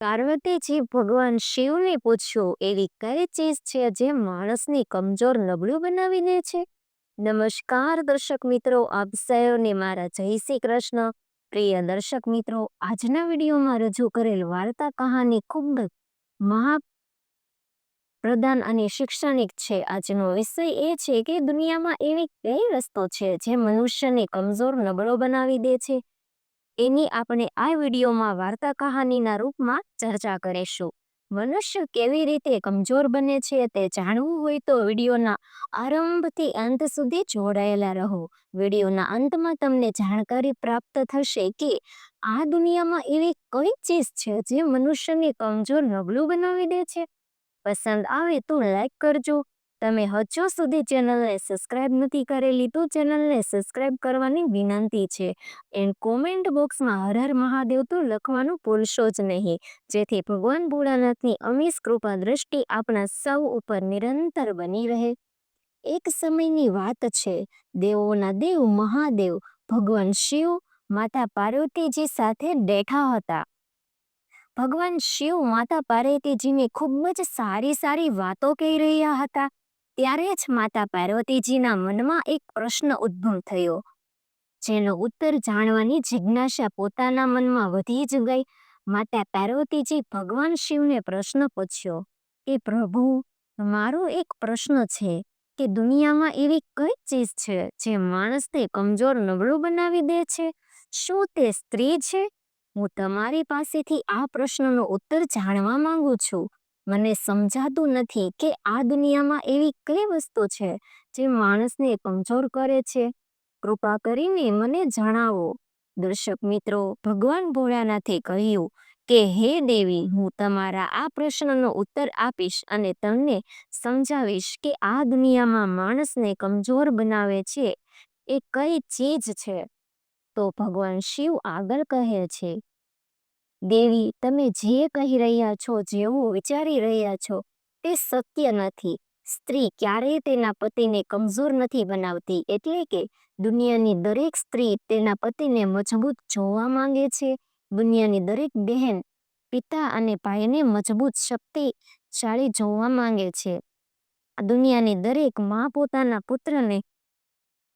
પાર્વતીજી ભગવાન શિવને પૂછ્યું, એવી કઈ ચીજ છે જે માણસની કમજોર નબળું બનાવી દે છે? નમસ્કાર, દર્શક મિત્રો, આપ સૌને મારા જય શ્રી કૃષ્ણ. પ્રિય દર્શક મિત્રો, આજના વિડીયોમાં રજૂ કરેલ વાર્તા કહાની ખૂબ મહા પ્રદાન અને શૈક્ષણિક છે. આજનો વિષય એ છે કે દુનિયામાં એવી કઈ વસ્તુ છે જે મનુષ્યને કમજોર નબળો બનાવી દે છે? એની આપણે આ વિડીયોમાં વાર્તા કહાનીના રૂપમાં ચર્ચા કરીશું. મનુષ્ય કેવી રીતે કમજોર બને છે તે જાણવું હોય તો વિડીયોના આરંભથી અંત સુધી જોડાયેલા રહો. વિડીયોના અંતમાં તમને જાણકારી પ્રાપ્ત થશે કે આ દુનિયામાં એવી કઈ ચીજ છે જે મનુષ્યને કમજોર નબળું બનાવી દે છે? પસંદ આવે તો લાઈક કરજો. તમે હજુ સુધી ચેનલને સબસ્ક્રાઇબ નથી કરેલી તો ચેનલને સબસ્ક્રાઇબ કરવાની વિનંતી છે. એન્ડ કોમેન્ટ બોક્સમાં હર હર મહાદેવ તો લખવાનું ભૂલશો જ નહીં. જેથી ભગવાન ભોળાનાથની અમીશ કૃપા દ્રષ્ટિ આપણા સૌ ઉપર નિરંતર બની રહે. એક સમયની વાત છે. દેવોના દેવ મહાદેવ ભગવાન શિવ માતા પાર્વતીજી સાથે બેઠા હતા. ભગવાન શિવ માતા પાર્વતીજીને ખૂબ જ સારી સારી વાતો કહી રહ્યા હતા. ત્યારે જ માતા પાર્વતીજીના મનમાં એક પ્રશ્ન ઉદ્ભવ થયો. જેનો ઉત્તર જાણવાની જિજ્ઞાસા પોતાના મનમાં વધી જ ગઈ. માતા પાર્વતીજી ભગવાન શિવને પ્રશ્ન પૂછ્યો કે, પ્રભુ, મારો એક પ્રશ્ન છે કે દુનિયામાં એવી કઈ ચીજ છે જે માણસને કમજોર નબળું બનાવી દે છે? શું તે સ્ત્રી છે? હું તમારી પાસેથી આ પ્રશ્નનો ઉત્તર જાણવા માંગુ છું. મને સમજાતું નથી કે આ દુનિયામાં એવી કઈ વસ્તુ છે જે માણસને કમજોર કરે છે. કૃપા કરીને મને જણાવો. દર્શક મિત્રો, ભગવાન ભોળાનાથે કહ્યું કે, હે દેવી, હું તમારા આ પ્રશ્નનો ઉત્તર આપીશ અને તમને સમજાવીશ કે આ દુનિયામાં માણસને કમજોર બનાવે છે એ કઈ ચીજ છે. તો ભગવાન શિવ આગળ કહે છે દેવી, તમે જે કહી રહ્યા છો, જેવું વિચારી રહ્યા છો, તે સત્ય નથી. સ્ત્રી ક્યારેય તેના પતિને કમજોર નથી બનાવતી. એટલે કે દુનિયાની દરેક સ્ત્રી તેના પતિને મજબૂત જોવા માંગે છે. દુનિયાની દરેક બહેન પિતા અને ભાઈને મજબૂત શક્તિશાળી જોવા માંગે છે. દુનિયાની દરેક મા પોતાના પુત્રને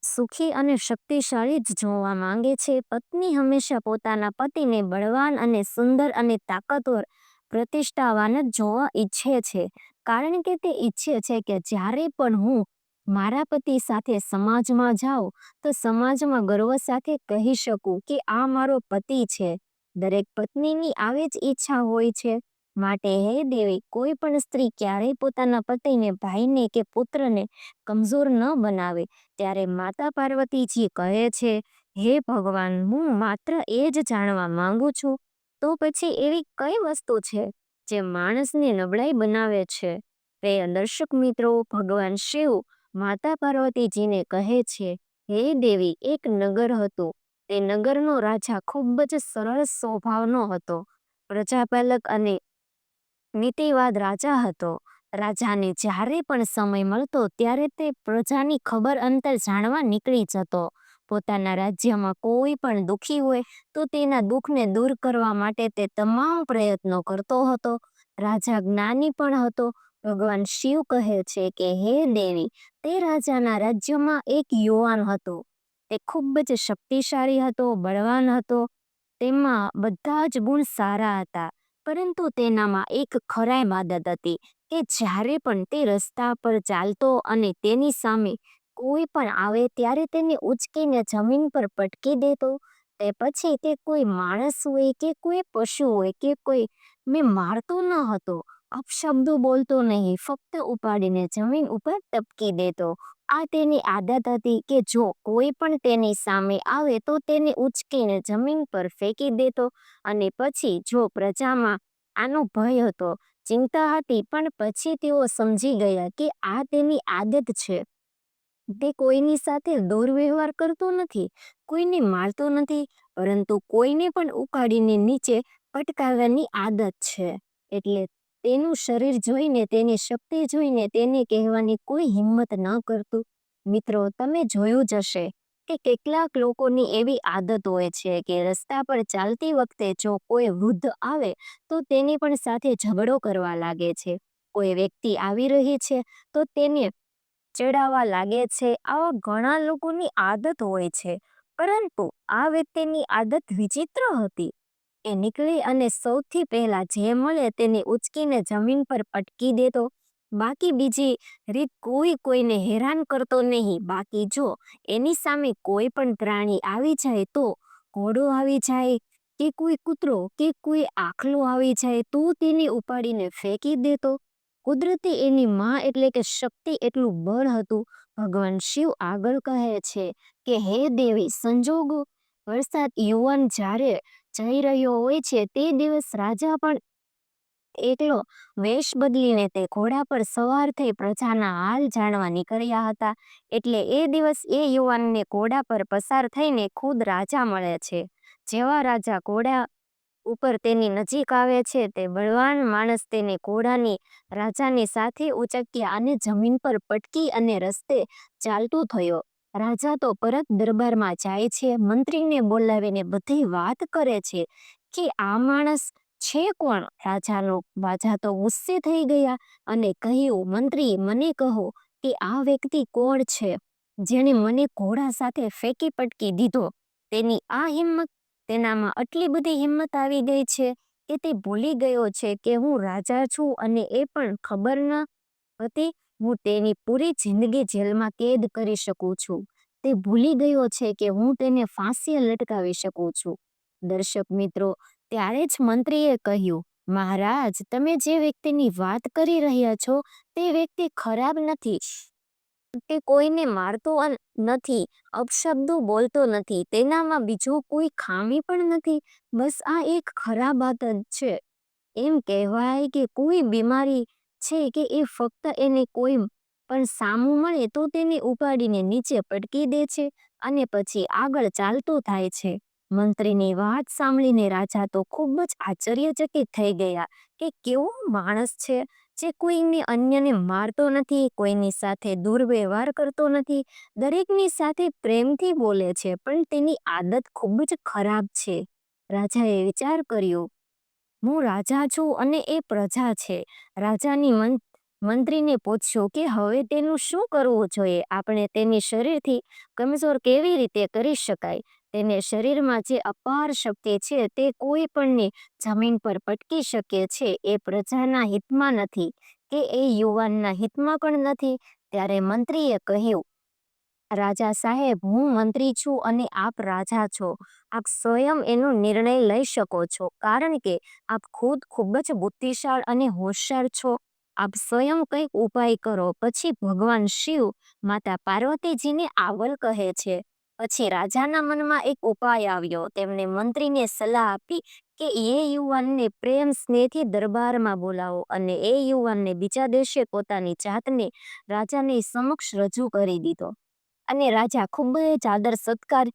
સુખી અને શક્તિશાળી જ જોવા માંગે છે. પત્ની હંમેશા પોતાના પતિને બળવાન અને સુંદર અને તાકતવર પ્રતિષ્ઠાવાન જ જોવા ઈચ્છે છે. કારણ કે તે ઈચ્છે છે કે જ્યારે પણ હું મારા પતિ સાથે સમાજમાં જાઉં, તો સમાજમાં ગર્વ સાથે કહી શકું કે આ મારો પતિ છે. દરેક પત્નીની આવી જ ઈચ્છા હોય છે. માટે, હે દેવી, કોઈ પણ સ્ત્રી ક્યારેય પોતાના પતિને, ભાઈને કે પુત્રને કમજોર ન બનાવે. ત્યારે માતા પાર્વતીજી કહે છે, હે ભગવાન, હું માત્ર એ જ જાણવા માંગુ છું. તો પછી એવી કઈ વસ્તુ છે જે માણસને નબળાઈ બનાવે છે? તે દર્શક મિત્રો, ભગવાન શિવ માતા પાર્વતીજીને કહે છે, હે દેવી, એક નગર હતું. તે નગરનો રાજા ખૂબ જ સરળ સ્વભાવનો હતો. પ્રજાપાલક અને નીતિવાદ રાજા હતો. રાજાને જ્યારે પણ સમય મળતો ત્યારે તે પ્રજાની ખબર અંતર જાણવા નીકળી જતો. પોતાના રાજ્યમાં કોઈ પણ દુઃખી હોય તો તેના દુઃખને દૂર કરવા માટે તે તમામ પ્રયત્નો કરતો હતો. રાજા જ્ઞાની પણ હતો. ભગવાન શિવ કહે છે કે, હે દેવી, તે રાજાના રાજ્યમાં એક યુવાન હતો. તે ખૂબ જ શક્તિશાળી હતો, બળવાન હતો. તેમાં બધા જ ગુણ સારા હતા. પરંતુ તેનામાં એક ખરાઈ માદત હતી કે જ્યારે પણ તે રસ્તા પર ચાલતો અને તેની સામે કોઈ પણ આવે ત્યારે તેને ઉચકીને જમીન પર પટકી દેતો. તે પછી તે કોઈ માણસ હોય કે કોઈ પશુ હોય કે કોઈ, મેં મારતો ન હતો, અપશબ્દો બોલતો નહીં, ફક્ત ઉપાડીને જમીન ઉપર ટપકી દેતો. આ તેની આદત હતી કે જો કોઈ પણ તેની સામે આવે તો તેને ઉચકીને જમીન પર ફેંકી દેતો અને પછી જો પ્રજામાં આનો ભય હતો, ચિંતા હતી, પણ પછી તેઓ સમજી ગયા કે આ તેની આદત છે. તે કોઈની સાથે દુર્વ્યવહાર કરતો નથી, કોઈને મારતો નથી, પરંતુ કોઈને પણ ઉકાળીને નીચે પટકાવવાની આદત છે. એટલે તેનું શરીર જોઈને, તેની શક્તિ જોઈને તેને કહેવાની કોઈ હિંમત ન કરતું. મિત્રો, તમે જોયું જ હશે કે કેટલાક લોકોની એવી આદત હોય છે કે રસ્તા પર ચાલતી વખતે જો કોઈ વૃદ્ધ આવે, તો તેની પણ સાથે ઝઘડો કરવા લાગે છે. કોઈ વ્યક્તિ આવી રહી છે, તો તેને ચડાવવા લાગે છે. આવા ઘણા લોકોની આદત હોય છે. પરંતુ આ વ્યક્તિની આદત વિચિત્ર હતી. એ નીકળી અને સૌથી પહેલા જે મળે તેને ઉચકીને જમીન પર પટકી દેતો. બાકી બીજી રીત કોઈ કોઈને હેરાન કરતો નહીં. બાકી જો એની સામે કોઈ પણ પ્રાણી આવી જાય તો ઘોડો આવી જાય કે કોઈ કૂતરો કે કોઈ આખલો આવી જાય તો તેને ઉપાડીને ફેંકી દેતો. કુદરતી એની માં એટલે કે શક્તિ એટલું બળ હતું. ભગવાન શિવ આગળ કહે છે કે, હે દેવી સંજોગો, વરસાદ યુવાન જ્યારે જઈ રહ્યો હોય છે, તે દિવસ રાજા પણ એકલો વેશ બદલીને તે ઘોડા પર સવાર થઈ પ્રજાના હાલ જાણવા નીકળ્યા હતા. એટલે એ દિવસ એ યુવાનને ઘોડા પર પસાર થઈને ખુદ રાજા મળે છે. જેવા રાજા ઘોડા ઉપર તેની નજીક આવે છે, તે બળવાન માણસ તેને ઘોડાની રાજાની સાથે ઉચક્યા અને જમીન પર પટકી અને રસ્તે ચાલતો થયો. રાજા તો પરત દરબારમાં જાય છે, મંત્રીને બોલાવીને બધી વાત કરે છે કે આ માણસ છે કોણ? રાજાનો રાજા તો ગુસ્સે થઈ ગયા અને કહ્યું, મંત્રી, મને કહો કે આ વ્યક્તિ કોણ છે? જેણે મને ઘોડા સાથે ફેંકી પટકી દીધો. તેની આ હિંમત, તેનામાં આટલી બધી હિંમત આવી ગઈ છે કે તે ભૂલી ગયો છે કે હું રાજા છું અને એ પણ ખબર ન હતી હું તેની પૂરી જિંદગી જેલમાં કેદ કરી શકું છું. તે ભૂલી ગયો છે કે હું તેને ફાંસીએ લટકાવી શકું છું. દર્શક મિત્રો, ત્યારે જ મંત્રીએ કહ્યું, મહારાજ, તમે જે વ્યક્તિની વાત કરી રહ્યા છો, તે વ્યક્તિ ખરાબ નથી. તે કોઈને મારતો નથી, અપશબ્દો બોલતો નથી, તેનામાં બીજું કોઈ ખામી પણ નથી. બસ આ એક ખરાબ આદત છે. એમ કહેવાય કે કોઈ બીમારી છે કે એ ફક્ત એને કોઈ પણ સામું મળે તો તેને ઉપાડીને નીચે પટકી દે છે અને પછી આગળ ચાલતો થાય છે. મંત્રીની વાત સાંભળીને રાજા તો ખૂબ જ આશ્ચર્યચકિત થઈ ગયા કે કેવો માણસ છે જે કોઈને અન્યને મારતો નથી, કોઈની સાથે દુર્વ્યવહાર કરતો નથી, દરેકની સાથે પ્રેમથી બોલે છે, પણ તેની આદત ખૂબ જ ખરાબ છે. રાજાએ વિચાર કર્યો હું રાજા છું અને એ પ્રજા છે. રાજાની મન, મંત્રીને પૂછ્યું કે હવે તેનું શું કરવું જોઈએ? આપણે તેની શરીરથી કમજોર કેવી રીતે કરી શકાય? તેને શરીરમાં જે અપાર શક્તિ છે તે કોઈ પણને જમીન પર પટકી શકે છે એ પ્રજાના હિતમાં નથી. કે એ યુવાનના હિતમાં પણ નથી. ત્યારે મંત્રીએ કહ્યું રાજા સાહેબ, હું મંત્રી છું અને આપ રાજા છો. આપ સ્વયં એનો નિર્ણય લઈ શકો છો. કારણ કે આપ ખુદ ખૂબ જ બુદ્ધિશાળ અને હોશિયાર છો. આપ સ્વયં કંઈક ઉપાય કરો, પછી ભગવાન શિવ, માતા પાર્વતીજીને આવલ કહે છે. પછી રાજાના મનમાં એક ઉપાય આવ્યો. તેમણે મંત્રીને સલાહ આપી કે એ યુવાનને પ્રેમ, સ્નેહથી દરબારમાં બોલાવો અને એ યુવાનને બીજા દિવસે પોતાની જાતને રાજાની સમક્ષ રજૂ કરી દીધો. અને રાજા ખૂબ જ આદર સત્કાર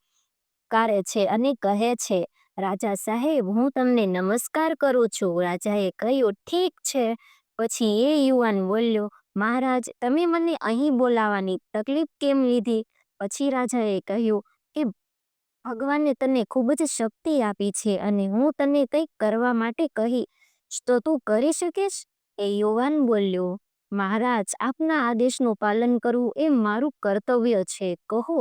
કરે છે અને કહે છે, રાજા સાહેબ, હું તમને નમસ્કાર કરું છું. રાજાએ કહ્યું, ઠીક છે. પછી એ યુવાન બોલ્યો, મહારાજ, તમે મને અહીં બોલાવાની તકલીફ કેમ લીધી? પછી રાજાએ કહ્યું કે, ભગવાને તને ખૂબ જ શક્તિ આપી છે અને હું તને કંઈક કરવા માટે કહીશ, તો તું કરી શકીશ? એ યુવાન બોલ્યો મહારાજ, આપના આદેશનું પાલન કરવું એ મારું કર્તવ્ય છે. કહો,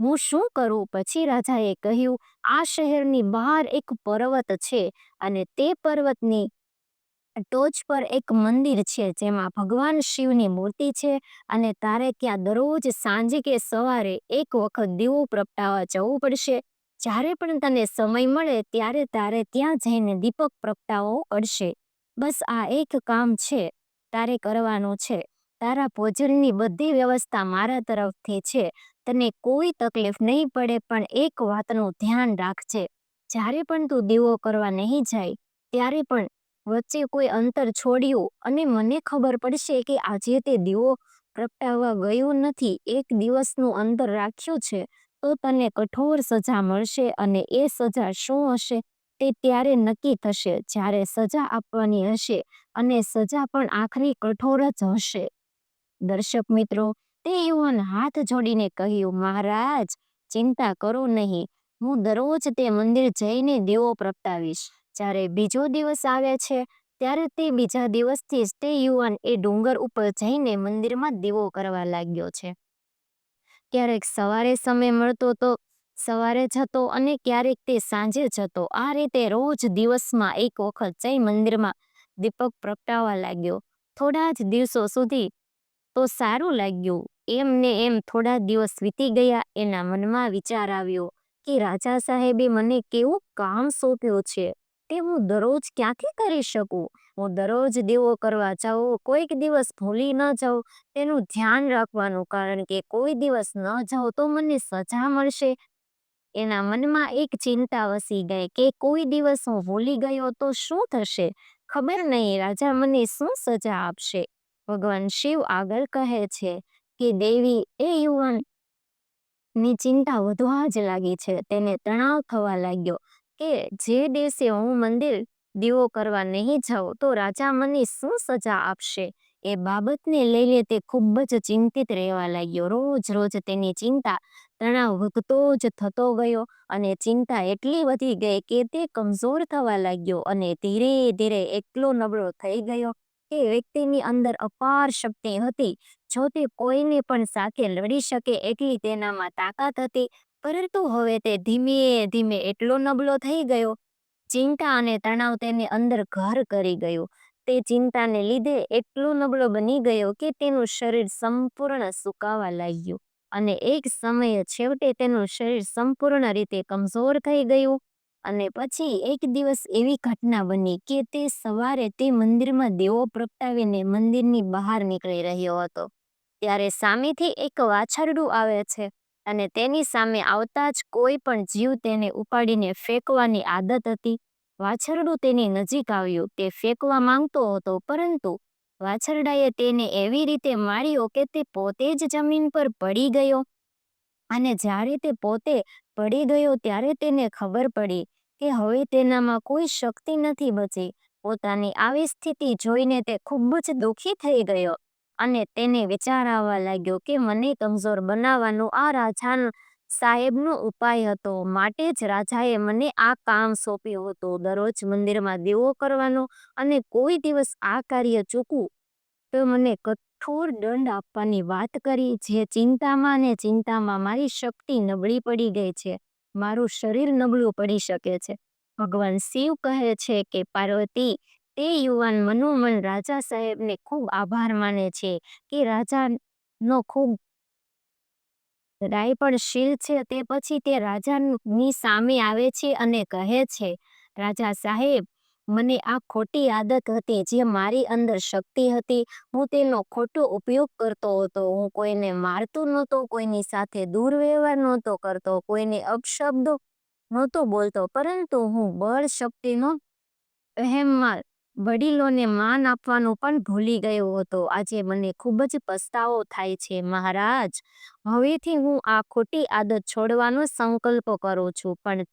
હું શું કરું? પછી રાજાએ કહ્યું, આ શહેરની બહાર એક પર્વત છે અને તે પર્વતની ટોચ પર એક મંદિર છે જેમાં ભગવાન શિવની મૂર્તિ છે અને તારે ત્યાં દરરોજ સાંજે કે સવારે એક વખત દીવો પ્રગટાવવા જવું પડશે. જ્યારે પણ તને સમય મળે ત્યારે તારે ત્યાં જઈને દીપક પ્રગટાવવો પડશે. બસ આ એક કામ છે. તારે કરવાનું છે. તારા ભોજનની બધી વ્યવસ્થા મારા તરફથી છે. તને કોઈ તકલીફ નહીં પડે, પણ એક વાતનું ધ્યાન રાખજે. જ્યારે પણ તું દીવો કરવા નહીં જાય, ત્યારે પણ વચ્ચે કોઈ અંતર છોડ્યું અને મને ખબર પડશે કે આજે તે દીવો પ્રગટાવવા ગયું નથી. એક દિવસનું અંતર રાખ્યું છે, તો તને કઠોર સજા મળશે અને એ સજા શું હશે? તે ત્યારે નક્કી થશે, જ્યારે સજા આપવાની હશે અને સજા પણ આખરી કઠોર જ હશે. દર્શક મિત્રો, તે યુવાન હાથ જોડીને કહ્યું, મહારાજ, ચિંતા કરો નહીં. હું દરરોજ તે મંદિર જઈને દીવો પ્રગટાવીશ. જ્યારે બીજો દિવસ આવે છે, ત્યારે તે બીજા દિવસથી જ તે યુવાન એ ડુંગર ઉપર જઈને મંદિરમાં દીવો કરવા લાગ્યો છે. ક્યારેક સવારે સમય મળતો તો સવારે જતો અને ક્યારેક તે સાંજે જતો. આ રીતે રોજ દિવસમાં એક વખત જઈ મંદિરમાં દીપક પ્રગટાવા લાગ્યો. થોડા જ દિવસો સુધી તો સારું લાગ્યું. એમ ને એમ થોડા દિવસ વીતી ગયા. એના મનમાં વિચાર આવ્યો કે રાજા સાહેબે મને કેવું કામ સોંપ્યું છે. તે હું દરરોજ ક્યાંથી કરી શકું? હું દરરોજ દીવો કરવા જાઉં? કોઈક દિવસ ભૂલી ન જાઉં? તેનું ધ્યાન રાખવાનું. કારણ કે કોઈ દિવસ ન જાઉં તો મને સજા મળશે. એના મનમાં એક ચિંતા વસી ગઈ કે કોઈ દિવસ હું ભૂલી ગયો તો શું થશે? ખબર નહીં. રાજા મને શું સજા આપશે? ભગવાન શિવ આગળ કહે છે કે દેવી, એ યુવાન, ની ચિંતા વધવા જ લાગી છે. તેને તણાવ થવા લાગ્યો કે જે દિવસે હું મંદિર દીવો કરવા નહીં જાઉં તો રાજા મને શું સજા આપશે? એ બાબતને લઈને તે ખૂબ જ ચિંતિત રહેવા લાગ્યો. રોજ રોજ તેની ચિંતા તણાવ વધતો જ થતો ગયો અને ચિંતા એટલી વધી ગઈ કે તે કમજોર થવા લાગ્યો અને ધીરે ધીરે એકલો નબળો થઈ ગયો એ વ્યક્તિની અંદર અપાર શક્તિ હતી. જો તે કોઈને પણ સાથે લડી શકે એટલી તેનામાં તાકાત હતી, પરંતુ હવે તે ધીમે ધીમે એટલો નબળો થઈ ગયો. ચિંતા અને તણાવ તેને અંદર ઘર કરી ગયો. તે ચિંતાને લીધે એટલો નબળો બની ગયો કે તેનું શરીર સંપૂર્ણ સુકાવા લાગ્યું અને એક સમયે છેવટે તેનું શરીર સંપૂર્ણ રીતે કમજોર થઈ ગયું અને પછી એક દિવસ એવી ઘટના બની કે તે સવારે તે મંદિરમાં દેવો પ્રગટાવીને મંદિરની બહાર નીકળી રહ્યો હતો. ત્યારે સામેથી એક વાછરડું આવે છે અને તેની સામે આવતા જ કોઈ પણ જીવ તેને ઉપાડીને ફેંકવાની આદત હતી વાછરડું તેની નજીક આવ્યું. તે ફેંકવા માંગતો હતો, પરંતુ વાછરડાએ તેને એવી રીતે માર્યો કે તે પોતે જ જમીન પર પડી ગયો. અને જ્યારે તે પોતે પડી ગયો, ત્યારે તેને ખબર પડી કે હવે તેનામાં કોઈ શક્તિ નથી બચી. પોતાની આવી સ્થિતિ જોઈને તે ખૂબ જ દુઃખી થઈ ગયો અને તેને વિચાર આવવા લાગ્યો કે મને કમજોર બનાવવાનું આ રાજા સાહેબનો ઉપાય હતો. માટે જ રાજાએ મને આ કામ સોંપ્યું હતું. દરરોજ મંદિરમાં દીવો કરવાનો અને કોઈ દિવસ આ કાર્ય ચૂકવું તો મને કઠોર દંડ આપવાની વાત કરી, જે ચિંતામાં ને ચિંતામાં મારી શક્તિ નબળી પડી ગઈ છે. મારું શરીર નબળું પડી શકે છે. ભગવાન શિવ કહે છે કે, પાર્વતી, તે યુવાન મનોમન રાજા સાહેબને ખૂબ આભાર માને છે કે, રાજાનો ખૂબ રાયપણશીલ છે, તે પછી તે રાજાની સામે આવે છે અને કહે છે, રાજા સાહેબ, મને આ ખોટી આદત હતી જે મારી અંદર શક્તિ હતી. હું તેનો ખોટો ઉપયોગ કરતો હતો. હું કોઈને મારતો નહોતો, કોઈની સાથે દુર્વ્યવહાર નહોતો કરતો, કોઈને અપશબ્દો નહોતો બોલતો. પરંતુ હું બળ શક્તિનો અહેમમાં વડીલોને માન આપવાનું પણ ભૂલી ગયો હતો. આજે મને ખૂબ જ પસ્તાવો થાય છે, મહારાજ. હવેથી હું આ ખોટી આદત છોડવાનો સંકલ્પ કરું છું, પણ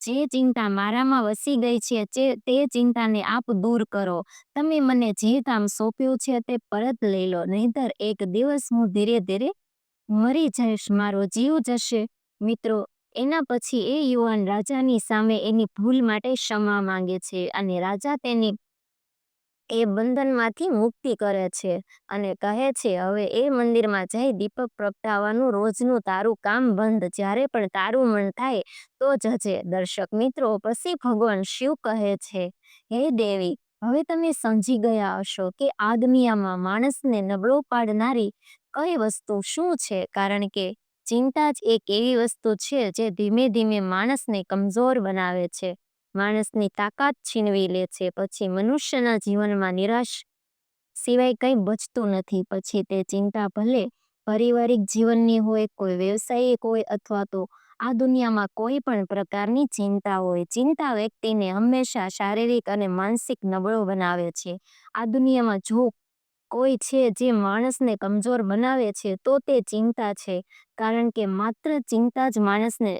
જે ચિંતા મારામાં વસી ગઈ છે તે ચિંતાને આપ દૂર કરો. તમે મને જે કામ સોંપ્યું છે તે પરત લઈ લો, નહીતર એક દિવસ હું ધીરે ધીરે મરી જઈશ, મારો જીવ જશે. મિત્રો, એના પછી એ યુવાન રાજાની સામે એની ભૂલ માટે ક્ષમા માંગે છે અને રાજા તેની એ બંધનમાંથી મુક્તિ કરે છે અને કહે છે, હવે એ મંદિરમાં જઈ દીપક પ્રગટાવવાનું રોજનું તારું કામ બંધ. જ્યારે પણ તારું મન થાય તો જજે દર્શક મિત્રો, પછી ભગવાન શિવ કહે છે, હે દેવી, હવે તમે સમજી ગયા હશો કે આ દુનિયામાં માણસને નબળો પાડનારી કઈ વસ્તુ શું છે? કારણ કે ચિંતા જ એક એવી વસ્તુ છે જે ધીમે ધીમે માણસને કમજોર બનાવે છે. માણસની તાકાત છીનવી લે છે. પછી મનુષ્યના જીવનમાં નિરાશ સિવાય કંઈ બચતું નથી. પછી તે ચિંતા ભલે પારિવારિક જીવનની હોય, કોઈ વ્યવસાયિક હોય અથવા તો આ દુનિયામાં કોઈ પણ પ્રકારની ચિંતા હોય. ચિંતા વ્યક્તિને હંમેશા શારીરિક અને માનસિક નબળો બનાવે છે. આ દુનિયામાં જો કોઈ છે જે માણસને કમજોર બનાવે છે, તો તે ચિંતા છે. કારણ કે માત્ર ચિંતા જ માણસને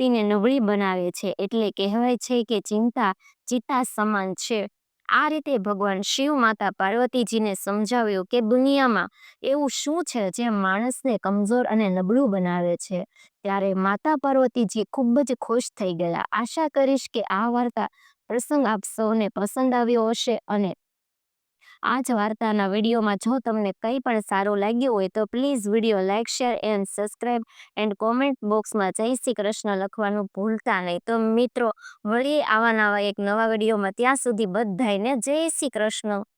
શક્તિને નબળી બનાવે છે એટલે કહેવાય છે કે ચિંતા ચિતા સમાન છે. આ રીતે ભગવાન શિવ માતા પાર્વતીજીને સમજાવ્યું કે દુનિયામાં એવું શું છે જે માણસને કમજોર અને નબળું બનાવે છે. ત્યારે માતા પાર્વતીજી ખૂબ જ ખુશ થઈ ગયા. આશા કરીશ કે આ વાર્તા પ્રસંગ આપ સૌને પસંદ આવ્યો હશે અને આ જ વાર્તાના વિડીયોમાં જો તમને કંઈ પણ સારું લાગ્યું હોય તો please video like share and subscribe and comment બોક્સમાં જય શ્રી કૃષ્ણ લખવાનું ભૂલતા નહીં. તો મિત્રો વળી આવા નવા એક નવા વિડીયોમાં. ત્યાં સુધી બધાને જય શ્રી કૃષ્ણ.